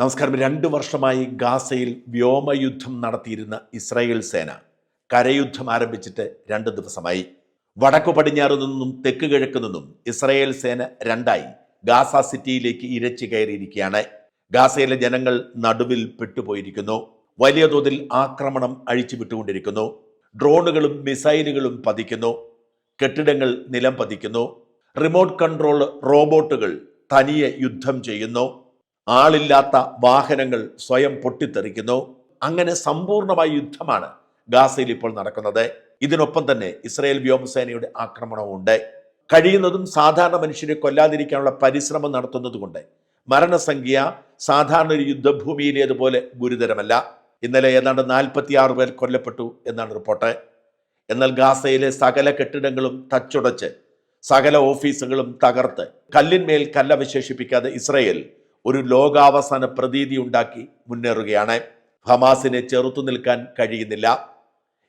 നമസ്കാരം. രണ്ട് വർഷമായി ഗാസയിൽ വ്യോമയുദ്ധം നടത്തിയിരുന്ന ഇസ്രായേൽ സേന കരയുദ്ധം ആരംഭിച്ചിട്ട് രണ്ട് ദിവസമായി. വടക്കു പടിഞ്ഞാറ് നിന്നും തെക്ക് കിഴക്ക് നിന്നും ഇസ്രായേൽ സേന രണ്ടായി ഗാസ സിറ്റിയിലേക്ക് ഇരച്ചു കയറിയിരിക്കുകയാണ്. ഗാസയിലെ ജനങ്ങൾ നടുവിൽ പെട്ടുപോയിരിക്കുന്നു. വലിയ തോതിൽ ആക്രമണം അഴിച്ചുവിട്ടുകൊണ്ടിരിക്കുന്നു. ഡ്രോണുകളും മിസൈലുകളും പതിക്കുന്നു. കെട്ടിടങ്ങൾ നിലം പതിക്കുന്നു. റിമോട്ട് കൺട്രോൾ റോബോട്ടുകൾ തനിയെ യുദ്ധം ചെയ്യുന്നു. ആളില്ലാത്ത വാഹനങ്ങൾ സ്വയം പൊട്ടിത്തെറിക്കുന്നു. അങ്ങനെ സമ്പൂർണമായ യുദ്ധമാണ് ഗാസയിൽ ഇപ്പോൾ നടക്കുന്നത്. ഇതിനൊപ്പം തന്നെ ഇസ്രായേൽ വ്യോമസേനയുടെ ആക്രമണവും ഉണ്ട്. കഴിയുന്നതും സാധാരണ മനുഷ്യരെ കൊല്ലാതിരിക്കാനുള്ള പരിശ്രമം നടത്തുന്നതുകൊണ്ട് മരണസംഖ്യ സാധാരണ ഒരു യുദ്ധഭൂമിയിലേതുപോലെ ഗുരുതരമല്ല. ഇന്നലെ ഏതാണ്ട് നാൽപ്പത്തിയാറ് പേർ കൊല്ലപ്പെട്ടു എന്നാണ് റിപ്പോർട്ട്. എന്നാൽ ഗാസയിലെ സകല കെട്ടിടങ്ങളും തച്ചുടച്ച് സകല ഓഫീസുകളും തകർത്ത് കല്ലിന്മേൽ കല്ലവശേഷിപ്പിക്കാതെ ഇസ്രയേൽ ഒരു ലോകാവസാന പ്രതീതി ഉണ്ടാക്കി മുന്നേറുകയാണ്. ഹമാസിനെ ചെറുത്തു നിൽക്കാൻ കഴിയുന്നില്ല.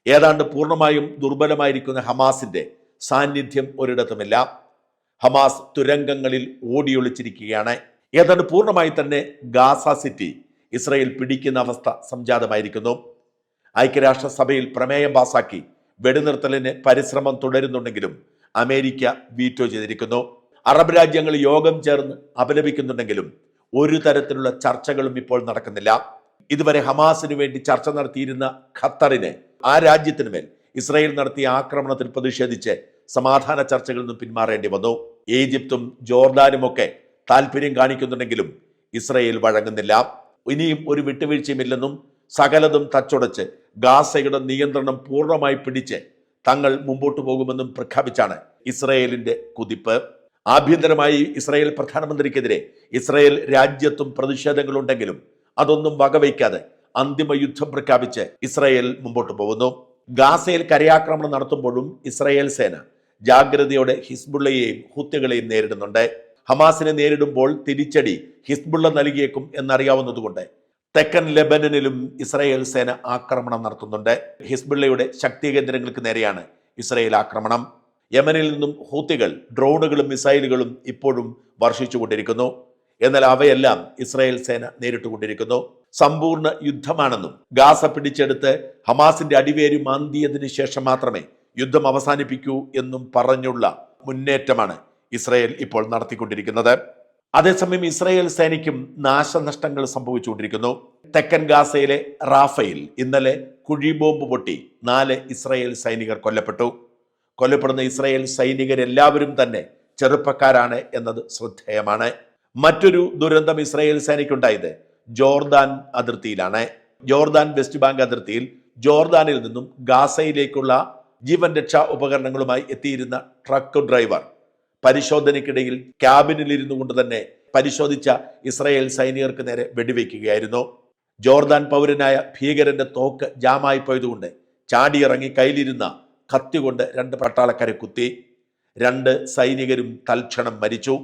ഏതാണ്ട് പൂർണമായും ദുർബലമായിരിക്കുന്ന ഹമാസിന്റെ സാന്നിധ്യം ഒരിടത്തുമില്ല. ഹമാസ് തുരങ്കങ്ങളിൽ ഓടിയൊളിച്ചിരിക്കുകയാണ്. ഏതാണ്ട് പൂർണമായി തന്നെ ഗാസ സിറ്റി ഇസ്രയേൽ പിടിക്കുന്ന അവസ്ഥ സംജാതമായിരിക്കുന്നു. ഐക്യരാഷ്ട്രസഭയിൽ പ്രമേയം പാസാക്കി വെടിനിർത്തലിന് പരിശ്രമം തുടരുന്നുണ്ടെങ്കിലും അമേരിക്ക വീറ്റോ ചെയ്തിരിക്കുന്നു. അറബ് രാജ്യങ്ങൾ യോഗം ചേർന്ന് അപലപിക്കുന്നുണ്ടെങ്കിലും ഒരു തരത്തിലുള്ള ചർച്ചകളും ഇപ്പോൾ നടക്കുന്നില്ല. ഇതുവരെ ഹമാസിനു വേണ്ടി ചർച്ച നടത്തിയിരുന്ന ഖത്തറിന് ആ രാജ്യത്തിന് മേൽ ഇസ്രായേൽ നടത്തിയ ആക്രമണത്തിൽ പ്രതിഷേധിച്ച് സമാധാന ചർച്ചകളിൽ നിന്നും പിന്മാറേണ്ടി വന്നു. ഈജിപ്തും ജോർദാനുമൊക്കെ താല്പര്യം കാണിക്കുന്നുണ്ടെങ്കിലും ഇസ്രായേൽ വഴങ്ങുന്നില്ല. ഇനിയും ഒരു വിട്ടുവീഴ്ചയുമില്ലെന്നും സകലതും തച്ചുടച്ച് ഗാസയുടെ നിയന്ത്രണം പൂർണമായി പിടിച്ച് തങ്ങൾ മുമ്പോട്ട് പോകുമെന്നും പ്രഖ്യാപിച്ചാണ് ഇസ്രയേലിന്റെ കുതിപ്പ്. ആഭ്യന്തരമായി ഇസ്രായേൽ പ്രധാനമന്ത്രിക്കെതിരെ ഇസ്രായേൽ രാജ്യത്തും പ്രതിഷേധങ്ങളുണ്ടെങ്കിലും അതൊന്നും വകവയ്ക്കാതെ അന്തിമ യുദ്ധം പ്രഖ്യാപിച്ച് ഇസ്രായേൽ മുമ്പോട്ട് പോകുന്നു. ഗാസയിൽ കരയാക്രമണം നടത്തുമ്പോഴും ഇസ്രായേൽ സേന ജാഗ്രതയോടെ ഹിസ്ബുള്ളയെയും ഹുത്തുകളെയും നേരിടുന്നുണ്ട്. ഹമാസിനെ നേരിടുമ്പോൾ തിരിച്ചടി ഹിസ്ബുള്ള നൽകിയേക്കും എന്നറിയാവുന്നതുകൊണ്ട് തെക്കൻ ലെബനനിലും ഇസ്രായേൽ സേന ആക്രമണം നടത്തുന്നുണ്ട്. ഹിസ്ബുള്ളയുടെ ശക്തി കേന്ദ്രങ്ങൾക്ക് നേരെയാണ് ഇസ്രായേൽ ആക്രമണം. യമനിൽ നിന്നും ഹൂത്തികൾ ഡ്രോണുകളും മിസൈലുകളും ഇപ്പോഴും വർഷിച്ചുകൊണ്ടിരിക്കുന്നു. എന്നാൽ അവയെല്ലാം ഇസ്രായേൽ സേന നേരിട്ടുകൊണ്ടിരിക്കുന്നു. സമ്പൂർണ യുദ്ധമാണെന്നും ഗാസ പിടിച്ചെടുത്ത് ഹമാസിന്റെ അടിവേര് മാന്തിയതിനു ശേഷം മാത്രമേ യുദ്ധം അവസാനിപ്പിക്കൂ എന്നും പറഞ്ഞുള്ള മുന്നേറ്റമാണ് ഇസ്രായേൽ ഇപ്പോൾ നടത്തിക്കൊണ്ടിരിക്കുന്നത്. അതേസമയം ഇസ്രായേൽ സേനയ്ക്കും നാശനഷ്ടങ്ങൾ സംഭവിച്ചുകൊണ്ടിരിക്കുന്നു. തെക്കൻ ഗാസയിലെ റാഫയിൽ ഇന്നലെ കുഴിബോംബ് പൊട്ടി നാല് ഇസ്രായേൽ സൈനികർ കൊല്ലപ്പെട്ടു. കൊല്ലപ്പെടുന്ന ഇസ്രായേൽ സൈനികരെല്ലാവരും തന്നെ ചെറുപ്പക്കാരാണ് എന്നത് ശ്രദ്ധേയമാണ്. മറ്റൊരു ദുരന്തം ഇസ്രായേൽ സേനയ്ക്കുണ്ടായത് ജോർദാൻ അതിർത്തിയിലാണ്. ജോർദാൻ വെസ്റ്റ് ബാങ്ക് അതിർത്തിയിൽ ജോർദാനിൽ നിന്നും ഗാസയിലേക്കുള്ള ജീവൻ രക്ഷാ ഉപകരണങ്ങളുമായി എത്തിയിരുന്ന ട്രക്ക് ഡ്രൈവർ പരിശോധനയ്ക്കിടയിൽ ക്യാബിനിൽ ഇരുന്നു കൊണ്ട് തന്നെ പരിശോധിച്ച ഇസ്രായേൽ സൈനികർക്ക് നേരെ വെടിവെക്കുകയായിരുന്നു. ജോർദാൻ പൗരനായ ഭീകരന്റെ തോക്ക് ജാമായി പോയതുകൊണ്ട് ചാടിയിറങ്ങി കയ്യിലിരുന്ന കത്തി കൊണ്ട് രണ്ട് പട്ടാളക്കാരെ കുത്തി രണ്ട് സൈനികരും തൽക്ഷണം മരിച്ചു.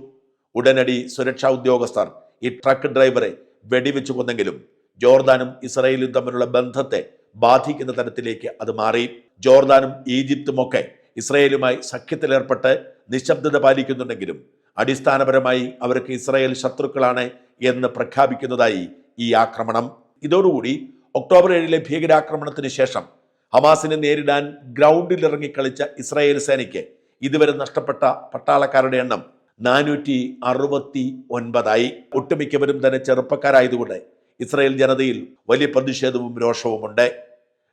ഉടനടി സുരക്ഷാ ഉദ്യോഗസ്ഥർ ഈ ട്രക്ക് ഡ്രൈവറെ വെടിവെച്ചു കൊന്നെങ്കിലും ജോർദാനും ഇസ്രയേലും തമ്മിലുള്ള ബന്ധത്തെ ബാധിക്കുന്ന തരത്തിലേക്ക് അത് മാറി. ജോർദാനും ഈജിപ്തുമൊക്കെ ഇസ്രയേലുമായി സഖ്യത്തിലേർപ്പെട്ട് നിശബ്ദത പാലിക്കുന്നുണ്ടെങ്കിലും അടിസ്ഥാനപരമായി അവർക്ക് ഇസ്രയേൽ ശത്രുക്കളാണ് എന്ന് പ്രഖ്യാപിക്കുന്നതായി ഈ ആക്രമണം. ഇതോടുകൂടി ഒക്ടോബർ ഏഴിലെ ഭീകരാക്രമണത്തിന് ശേഷം ഹമാസിനെ നേരിടാൻ ഗ്രൗണ്ടിൽ ഇറങ്ങി കളിച്ച ഇസ്രായേൽ സേനയ്ക്ക് ഇതുവരെ നഷ്ടപ്പെട്ട പട്ടാളക്കാരുടെ എണ്ണം നാനൂറ്റി അറുപത്തി ഒൻപതായി ഒട്ടുമിക്കവരും തന്നെ ചെറുപ്പക്കാരായതുകൊണ്ട് ഇസ്രായേൽ ജനതയിൽ വലിയ പ്രതിഷേധവും രോഷവുമുണ്ട്.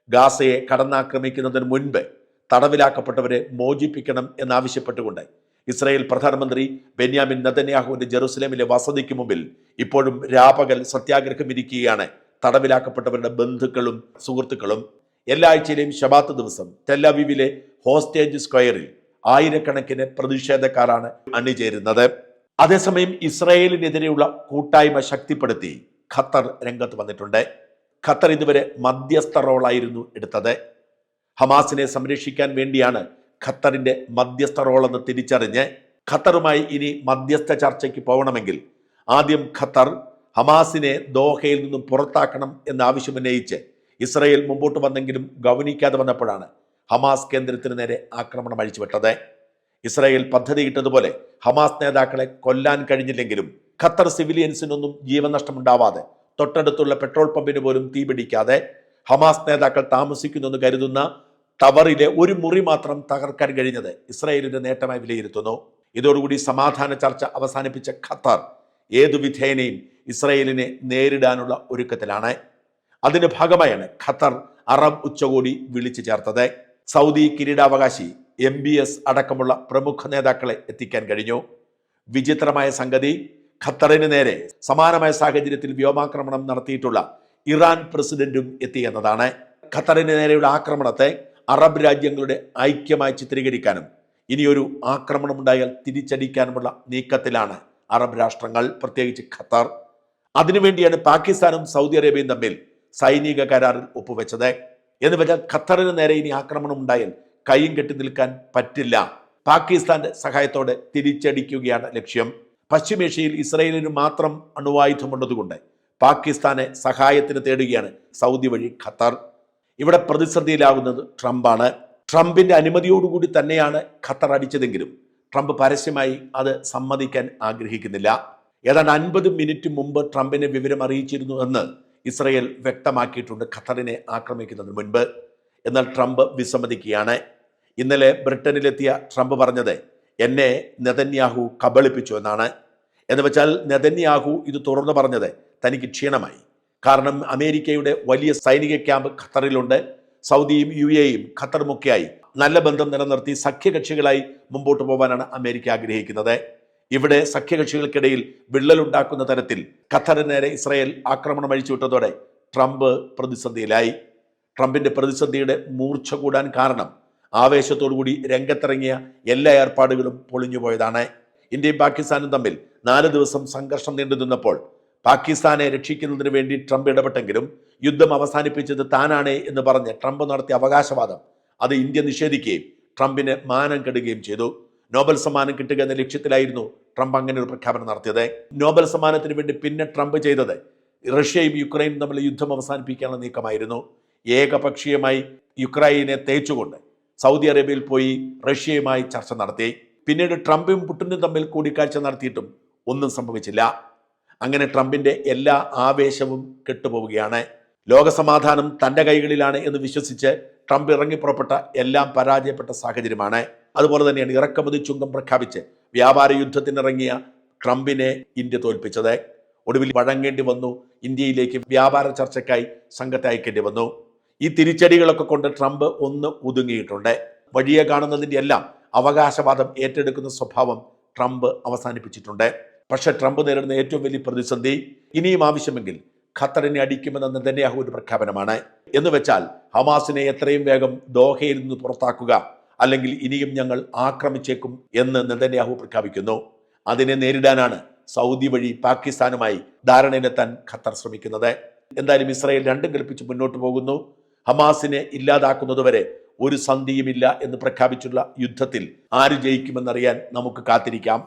ഗാസയെ കടന്നാക്രമിക്കുന്നതിന് മുൻപ് തടവിലാക്കപ്പെട്ടവരെ മോചിപ്പിക്കണം എന്നാവശ്യപ്പെട്ടുകൊണ്ട് ഇസ്രായേൽ പ്രധാനമന്ത്രി ബെന്യാമിൻ നദന്യാഹുവിന്റെ ജെറുസലേമിലെ വസതിക്ക് മുമ്പിൽ ഇപ്പോഴും രാപകൽ സത്യാഗ്രഹം ഇരിക്കുകയാണ് തടവിലാക്കപ്പെട്ടവരുടെ ബന്ധുക്കളും സുഹൃത്തുക്കളും. എല്ലാ ആഴ്ചയിലെയും ശബാത്ത് ദിവസം ടെല്ലവിവിലെ ഹോസ്റ്റേജ് സ്ക്വയറിൽ ആയിരക്കണക്കിന് പ്രതിഷേധക്കാരാണ് അണിചേരുന്നത്. അതേസമയം ഇസ്രയേലിനെതിരെയുള്ള കൂട്ടായ്മ ശക്തിപ്പെടുത്തി ഖത്തർ രംഗത്ത് വന്നിട്ടുണ്ട്. ഖത്തർ ഇതുവരെ മധ്യസ്ഥ റോളായിരുന്നു എടുത്തത്. ഹമാസിനെ സംരക്ഷിക്കാൻ വേണ്ടിയാണ് ഖത്തറിന്റെ മധ്യസ്ഥ റോളെന്ന് തിരിച്ചറിഞ്ഞ് ഖത്തറുമായി ഇനി മധ്യസ്ഥ ചർച്ചയ്ക്ക് പോകണമെങ്കിൽ ആദ്യം ഖത്തർ ഹമാസിനെ ദോഹയിൽ നിന്നും പുറത്താക്കണം എന്ന ആവശ്യമുന്നയിച്ച് ഇസ്രയേൽ മുമ്പോട്ട് വന്നെങ്കിലും ഗൗനിക്കാതെ വന്നപ്പോഴാണ് ഹമാസ് കേന്ദ്രത്തിന് നേരെ ആക്രമണം അഴിച്ചുവിട്ടത്. ഇസ്രായേൽ പദ്ധതിയിട്ടതുപോലെ ഹമാസ് നേതാക്കളെ കൊല്ലാൻ കഴിഞ്ഞില്ലെങ്കിലും ഖത്തർ സിവിലിയൻസിനൊന്നും ജീവൻ നഷ്ടമുണ്ടാവാതെ തൊട്ടടുത്തുള്ള പെട്രോൾ പമ്പിന് പോലും തീപിടിക്കാതെ ഹമാസ് നേതാക്കൾ താമസിക്കുന്നെന്ന് കരുതുന്ന ടവറിലെ ഒരു മുറി മാത്രം തകർക്കാൻ കഴിഞ്ഞത് ഇസ്രായേലിന്റെ നേട്ടമായി വിലയിരുത്തുന്നു. ഇതോടുകൂടി സമാധാന ചർച്ച അവസാനിപ്പിച്ച ഖത്തർ ഏതു വിധേനയും ഇസ്രായേലിനെ നേരിടാനുള്ള ഒരുക്കത്തിലാണ്. അതിന്റെ ഭാഗമായാണ് ഖത്തർ അറബ് ഉച്ചകോടി വിളിച്ചു ചേർത്തത്. സൗദി കിരീടാവകാശി എം ബി എസ് അടക്കമുള്ള പ്രമുഖ നേതാക്കളെ എത്തിക്കാൻ കഴിഞ്ഞു. വിചിത്രമായ സംഗതി ഖത്തറിന് നേരെ സമാനമായ സാഹചര്യത്തിൽ വ്യോമാക്രമണം നടത്തിയിട്ടുള്ള ഇറാൻ പ്രസിഡന്റും എത്തി എന്നതാണ്. ഖത്തറിന് നേരെയുള്ള ആക്രമണത്തെ അറബ് രാജ്യങ്ങളുടെ ഐക്യമായി ചിത്രീകരിക്കാനും ഇനിയൊരു ആക്രമണം ഉണ്ടായാൽ തിരിച്ചടിക്കാനുമുള്ള നീക്കത്തിലാണ് അറബ് രാഷ്ട്രങ്ങൾ പ്രത്യേകിച്ച് ഖത്തർ. അതിനുവേണ്ടിയാണ് പാകിസ്ഥാനും സൗദി അറേബ്യയും തമ്മിൽ സൈനിക കരാറിൽ ഒപ്പുവെച്ചത്. എന്ന് വെച്ചാൽ ഖത്തറിന് നേരെ ഇനി ആക്രമണം ഉണ്ടായാൽ കൈയും കെട്ടി നിൽക്കാൻ പറ്റില്ല. പാകിസ്ഥാന്റെ സഹായത്തോടെ തിരിച്ചടിക്കുകയാണ് ലക്ഷ്യം. പശ്ചിമേഷ്യയിൽ ഇസ്രയേലിന് മാത്രം അണുവായുധമുള്ളതുകൊണ്ട് പാകിസ്ഥാനെ സഹായത്തിന് തേടുകയാണ് സൗദി വഴി ഖത്തർ. ഇവിടെ പ്രതിസന്ധിയിലാകുന്നത് ട്രംപാണ്. ട്രംപിന്റെ അനുമതിയോടുകൂടി തന്നെയാണ് ഖത്തർ അടിച്ചതെങ്കിലും ട്രംപ് പരസ്യമായി അത് സമ്മതിക്കാൻ ആഗ്രഹിക്കുന്നില്ല. ഏതാണ്ട് അൻപത് മിനിറ്റ് മുമ്പ് ട്രംപിനെ വിവരം അറിയിച്ചിരുന്നു എന്ന് ഇസ്രയേൽ വ്യക്തമാക്കിയിട്ടുണ്ട് ഖത്തറിനെ ആക്രമിക്കുന്നതിന് മുൻപ്. എന്നാൽ ട്രംപ് വിസമ്മതിക്കുകയാണ്. ഇന്നലെ ബ്രിട്ടനിലെത്തിയ ട്രംപ് പറഞ്ഞത് എന്നെ നെതന്യാഹു കബളിപ്പിച്ചു എന്നാണ്. എന്ന് വെച്ചാൽ നെതന്യാഹു ഇത് തുറന്നു പറഞ്ഞത് തനിക്ക് ക്ഷീണമായി. കാരണം അമേരിക്കയുടെ വലിയ സൈനിക ക്യാമ്പ് ഖത്തറിലുണ്ട്. സൗദിയും യു എയും ഖത്തറുമൊക്കെയായി നല്ല ബന്ധം നിലനിർത്തി സഖ്യകക്ഷികളായി മുമ്പോട്ട് പോകാനാണ് അമേരിക്ക ആഗ്രഹിക്കുന്നത്. ഇവിടെ സഖ്യകക്ഷികൾക്കിടയിൽ വിള്ളലുണ്ടാക്കുന്ന തരത്തിൽ ഖത്തറിനേരെ ഇസ്രായേൽ ആക്രമണം അഴിച്ചുവിട്ടതോടെ ട്രംപ് പ്രതിസന്ധിയിലായി. ട്രംപിന്റെ പ്രതിസന്ധിയുടെ മൂർച്ച കൂടാൻ കാരണം ആവേശത്തോടുകൂടി രംഗത്തിറങ്ങിയ എല്ലാ ഏർപ്പാടുകളും പൊളിഞ്ഞുപോയതാണ്. ഇന്ത്യയും പാകിസ്ഥാനും തമ്മിൽ നാല് ദിവസം സംഘർഷം നീണ്ടു നിന്നപ്പോൾ പാകിസ്ഥാനെ രക്ഷിക്കുന്നതിന് വേണ്ടി ട്രംപ് ഇടപെട്ടെങ്കിലും യുദ്ധം അവസാനിപ്പിച്ചത് താനാണ് എന്ന് പറഞ്ഞ് ട്രംപ് നടത്തിയ അവകാശവാദം അത് ഇന്ത്യ നിഷേധിക്കുകയും ട്രംപിന് മാനം കെടുകയും ചെയ്തു. നോബൽ സമ്മാനം കിട്ടുക എന്ന ലക്ഷ്യത്തിലായിരുന്നു ട്രംപ് അങ്ങനെ ഒരു പ്രഖ്യാപനം നടത്തിയത്. നോബൽ സമ്മാനത്തിന് വേണ്ടി പിന്നെ ട്രംപ് ചെയ്തത് റഷ്യയും യുക്രൈനും തമ്മിൽ യുദ്ധം അവസാനിപ്പിക്കാനുള്ള നീക്കമായിരുന്നു. ഏകപക്ഷീയമായി യുക്രൈനെ തേച്ചുകൊണ്ട് സൗദി അറേബ്യയിൽ പോയി റഷ്യയുമായി ചർച്ച നടത്തി. പിന്നീട് ട്രംപും പുട്ടിനും തമ്മിൽ കൂടിക്കാഴ്ച നടത്തിയിട്ടും ഒന്നും സംഭവിച്ചില്ല. അങ്ങനെ ട്രംപിന്റെ എല്ലാ ആവേശവും കെട്ടുപോവുകയാണ്. ലോകസമാധാനം തന്റെ കൈകളിലാണ് എന്ന് വിശ്വസിച്ച് ട്രംപ് ഇറങ്ങി പുറപ്പെട്ട എല്ലാം പരാജയപ്പെട്ട സാഹചര്യമാണ്. അതുപോലെ തന്നെയാണ് ഇറക്കുമതി ചുങ്കം പ്രഖ്യാപിച്ച് വ്യാപാര യുദ്ധത്തിനിറങ്ങിയ ട്രംപിനെ ഇന്ത്യ തോൽപ്പിച്ചത്. ഒടുവിൽ വഴങ്ങേണ്ടി വന്നു. ഇന്ത്യയിലേക്ക് വ്യാപാര ചർച്ചയ്ക്കായി സംഘത്തെ അയക്കേണ്ടി വന്നു. ഈ തിരിച്ചടികളൊക്കെ കൊണ്ട് ട്രംപ് ഒന്ന് ഒതുങ്ങിയിട്ടുണ്ട് വഴിയെ കാണുന്നതിന്റെ എല്ലാം അവകാശവാദം ഏറ്റെടുക്കുന്ന സ്വഭാവം ട്രംപ് അവസാനിപ്പിച്ചിട്ടുണ്ട്. പക്ഷേ ട്രംപ് നേരിടുന്ന ഏറ്റവും വലിയ പ്രതിസന്ധി ഇനിയും ആവശ്യമെങ്കിൽ ഖത്തറിനെ അടിക്കുമെന്ന നെതന്യാഹു ഒരു പ്രഖ്യാപനമാണ്. എന്ന് വെച്ചാൽ ഹമാസിനെ എത്രയും വേഗം ദോഹയിൽ നിന്ന് പുറത്താക്കുക അല്ലെങ്കിൽ ഇനിയും ഞങ്ങൾ ആക്രമിച്ചേക്കും എന്ന് നെതന്യാഹു പ്രഖ്യാപിക്കുന്നു. അതിനെ നേരിടാനാണ് സൗദി വഴി പാകിസ്ഥാനുമായി ധാരണയിലെത്താൻ ഖത്തർ ശ്രമിക്കുന്നത്. എന്തായാലും ഇസ്രായേൽ രണ്ടും കൽപ്പിച്ച് മുന്നോട്ട് പോകുന്നു. ഹമാസിനെ ഇല്ലാതാക്കുന്നതുവരെ ഒരു സന്ധിയുമില്ല എന്ന് പ്രഖ്യാപിച്ചുള്ള യുദ്ധത്തിൽ ആര് ജയിക്കുമെന്നറിയാൻ നമുക്ക് കാത്തിരിക്കാം.